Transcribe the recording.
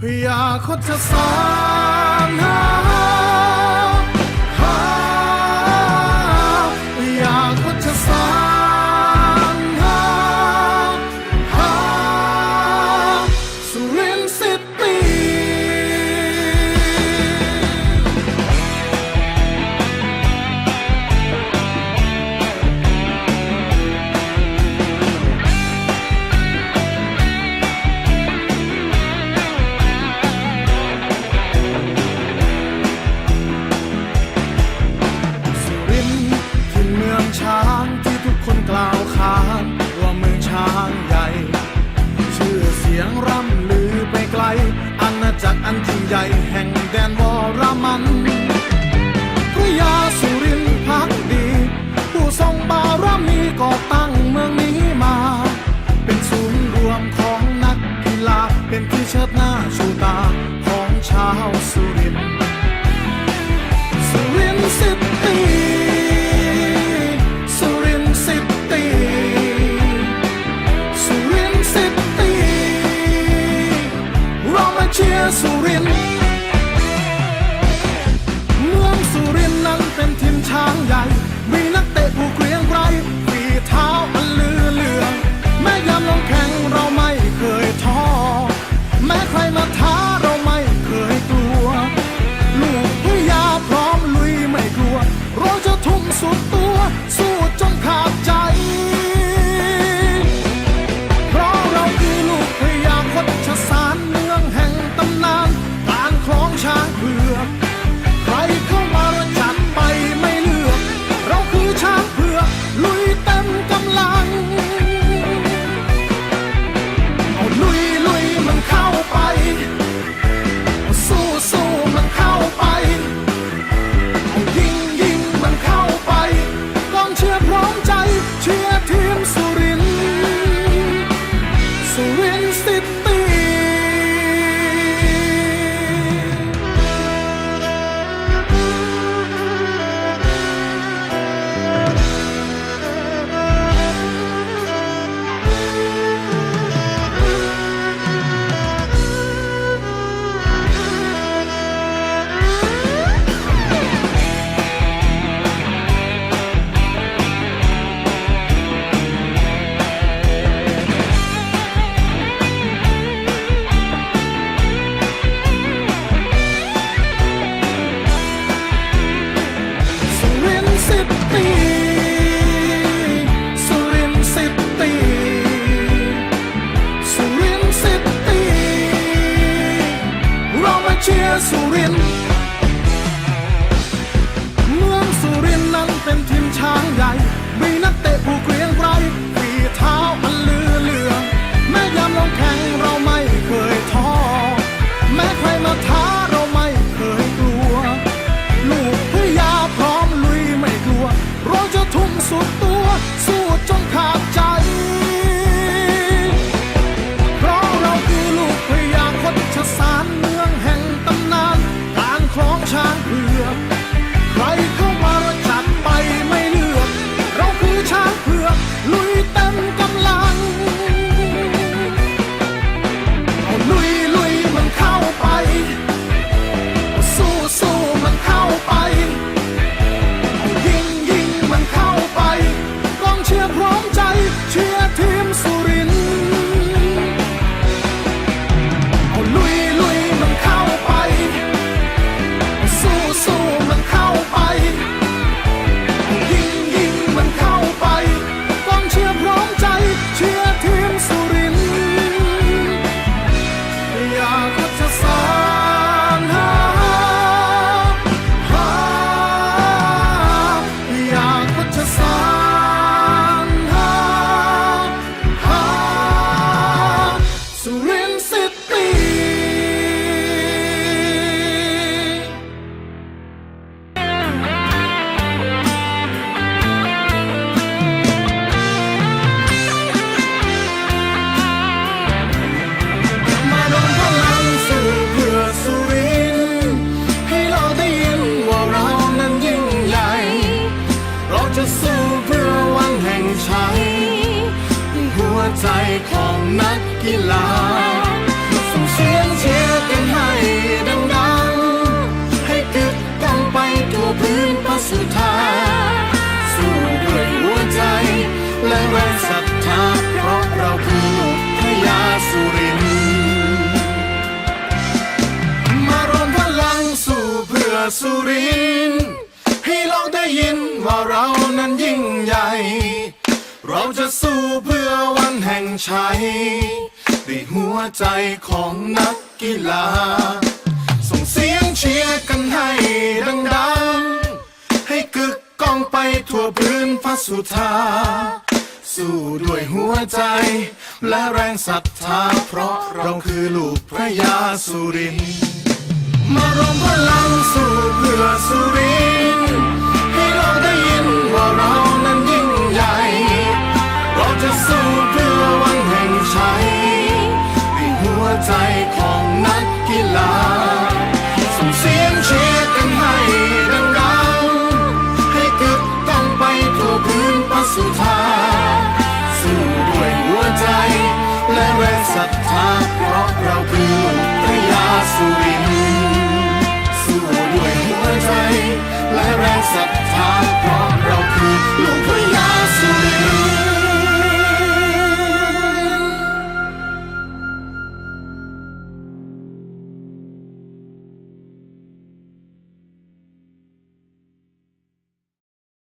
พยาคดชสางให้ กล่าวขานว่าเมืองช้างใหญ่ ชื่อเสียงร่ำลือไปไกลอาณาจักรอันยิ่ใหญ่แห่ง สู้จ ใจของนักกีฬาส่งเสียงเชียร์กันให้ดังๆ ให้กึกกังไปทั่วพื้นพรสุธาสู้ด้วยหัวใจ และแรงศรัทธาเพราะเราคือพยาสุรินมารวมพลังสู้เพื่อสุรินให้โลกได้ยินว่าเรานั้นยิ่งใหญ่ เราจะสู้เพื่อวันแห่งชัยด้วยหัวใจของนักกีฬา ส่งเสียงเชียร์กันให้ดังๆ ให้กึกก้องไปทั่วพื้นฟ้าสุธา สู้ด้วยหัวใจ และแรงศรัทธา เพราะเราคือลูกพระยาสุริน มารวมพลังสู้เพื่อสุรินให้โลกได้ยินว่าเรานั้นยิ่งใหญ่ ศัทธาเพราะเราคือพระยาสุรินสู้ด้วยหัวใจ และแรงศรัทธาเพราะ